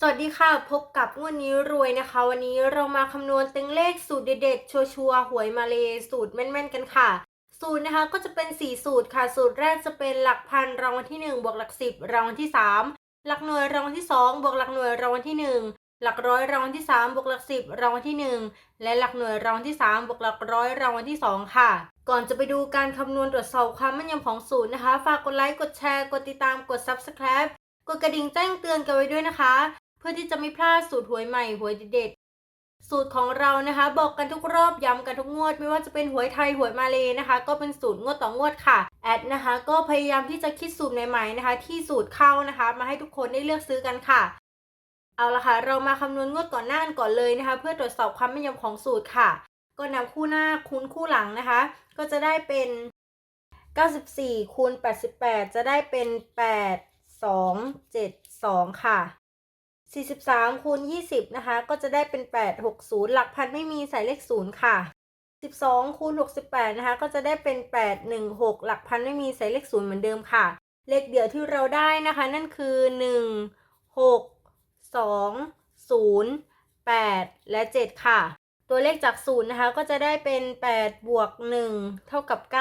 สวัสดีค่ะ พบกับงวดนี้รวยนะคะ วันนี้เรามาคำนวณต็งเลขสูตรเด็ดๆชัวร์ๆหวยมาเลยสูตรแม่นๆกันค่ะ สูตรนะคะก็จะเป็น 4 สูตรค่ะ สูตรแรกจะเป็นหลักพันรางวัลที่ 1 บวกหลัก 10 รางวัลที่ 3 หลักหน่วยรางวัลที่ 2 บวกหลักหน่วยรางวัลที่ 1 หลักร้อยรางวัลที่ 3 บวกหลัก 10 รางวัลที่ 1 และหลักหน่วยรางวัลที่ 3 บวกหลักร้อยรางวัลที่ 2 ค่ะ ก่อนจะไปดูการคำนวณตรวจสอบความแม่นยำของสูตรนะคะ ฝากกดไลค์กดแชร์กดติดตามกด subscribe กดกระดิ่งแจ้งเตือนกันไว้ด้วยนะคะ พื่อที่จะไม่พลาดสูตรหวยใหม่หวยเด็ดสูตรของเรานะคะ บอกกันทุกรอบย้ำกันทุกงวด ไม่ว่าจะเป็นหวยไทยหวยมาเลยนะคะ ก็เป็นสูตรงวดต่องวดค่ะแอดนะคะ ก็พยายามที่จะคิดสูตรใหม่ๆนะคะ ที่สูตรเข้านะคะ มาให้ทุกคนได้เลือกซื้อกันค่ะ เอาละค่ะ เรามาคำนวณงวดก่อนหน้านก่อนเลยนะคะ เพื่อตรวจสอบความแม่นยำของสูตรค่ะ ก็นำคู่หน้าคูณคู่หลังนะคะ ก็จะได้เป็น 94คูณ88 จะได้เป็น 8 2 7 2 ค่ะ 43คูณ20 นะคะ ก็จะได้เป็น 8 60 หลักพันไม่มีใส่เลข 0 ค่ะ 12คูณ68 นะคะ ก็จะได้เป็น 8 1 6 หลักพันไม่มีใส่เลข 0 เหมือนเดิมค่ะ เลขเดียวที่เราได้นะคะ นั่นคือ 1 6 2 0 8 และ 7 ค่ะ ตัวเลขจาก 0 นะคะ ก็จะได้เป็น 8 บวก 1 เท่ากับ 9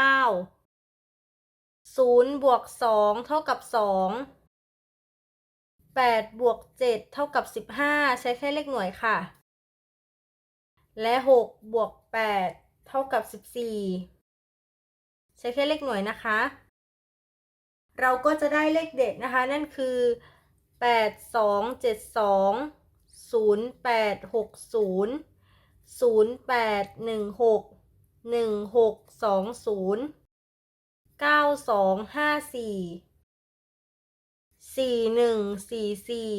0 บวก 2 เท่ากับ 2 8 บวก 7 เท่ากับ 15 ใช้แค่เลขหน่วยค่ะ และ 6 บวก 8 เท่ากับ 14 ใช้แค่เลขหน่วยนะคะ เราก็จะได้เลขเด็ดนะคะ นั่นคือ 8 2 7 2 0 8 6 0 0 8 1 6 1 6 2 0 9 2 5 4 สี่หนึ่งสี่สี่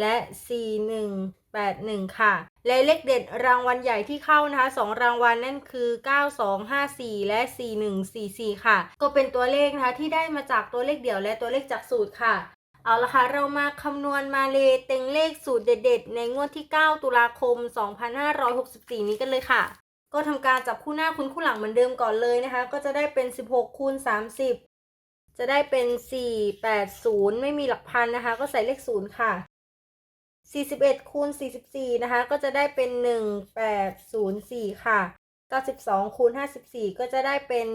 และสี่หนึ่งแปดหนึ่งค่ะ และเลขเด็ดรางวัลใหญ่ที่เข้านะคะสองรางวัลนั่นคือเก้าสองห้าสี่และสี่หนึ่งสี่สี่ค่ะ ก็เป็นตัวเลขนะคะที่ได้มาจากตัวเลขเดี่ยวและตัวเลขจากสูตรค่ะ เอาละค่ะ เรามาคำนวณมาเลเต็งเลขสูตรเด็ดๆ ในงวดที่ 9 ตุลาคม 2564 นี้กันเลยค่ะ ก็ทำการจับคู่หน้าคุณคู่หลังเหมือนเดิมก่อนเลยนะคะ ก็จะได้เป็น 16คูณ30 จะได้เป็น 480 ไม่มีหลักพันนะคะ ก็ใส่เลข 0 ค่ะ 41คูณ44 นะคะ ก็จะได้เป็น 1804 ค่ะ 92คูณ54 ก็จะได้เป็น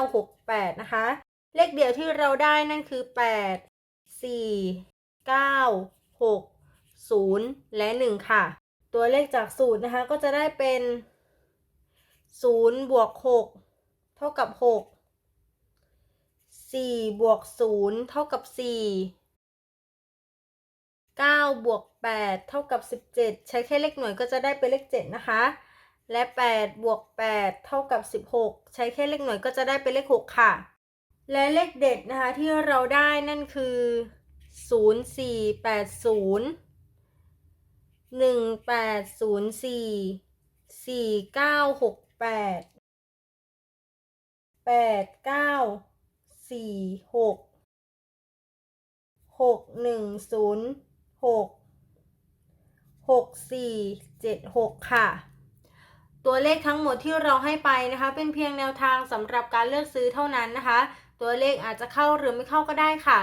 4968 นะคะ เลขเดียวที่เราได้นั่นคือ 8 4 9 6 0 และ 1 ค่ะ ตัวเลขจากสูตรนะคะ ก็จะได้เป็น 0 บวก 6 เท่ากับ 6 สี่บวกศูนย์เท่ากับสี่เก้าบวกแปดเท่ากับสิบเจ็ดใช้แค่เลขหน่วยก็จะได้เป็นเลขเจ็ดนะคะ และแปดบวกแปดเท่ากับสิบหกใช้แค่เลขหน่วยก็จะได้เป็นเลขหกค่ะ และเลขเด็ดนะคะที่เราได้นั่นคือศูนย์สี่แปดศูนย์หนึ่งแปดศูนย์สี่สี่เก้าหกแปดแปดเก้า สี่หกหกหนึ่งศูนย์หกหกสี่เจ็ดหกค่ะ ตัวเลขทั้งหมดที่เราให้ไปนะคะ เป็นเพียงแนวทางสำหรับการเลือกซื้อเท่านั้นนะคะ ตัวเลขอาจจะเข้าหรือไม่เข้าก็ได้ค่ะ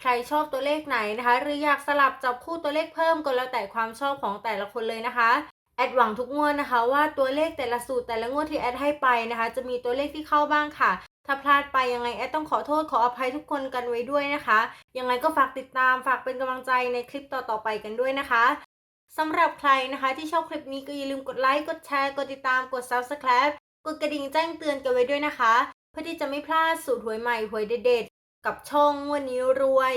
ใครชอบตัวเลขไหนนะคะ หรืออยากสลับจับคู่ตัวเลขเพิ่มก็แล้วแต่ความชอบของแต่ละคนเลยนะคะแอดหวังทุกงวดนะคะว่าตัวเลขแต่ละสูตรแต่ละงวดที่แอดให้ไปนะคะ จะมีตัวเลขที่เข้าบ้างค่ะ ถ้าพลาดไปยังไงแอดต้องขอโทษขออภัยทุกคนกันไว้ด้วยนะคะ ยังไงก็ฝากติดตามฝากเป็นกำลังใจในคลิปต่อๆไปกันด้วยนะคะสำหรับใครนะคะที่ชอบคลิปนี้ก็อย่าลืมกดไลค์ กดแชร์ กดติดตาม กด subscribe กดกระดิ่งแจ้งเตือนกันไว้ด้วยนะคะ เพื่อที่จะไม่พลาดสูตรหวยใหม่หวยเด็ดๆกับช่องงวันนี้รวย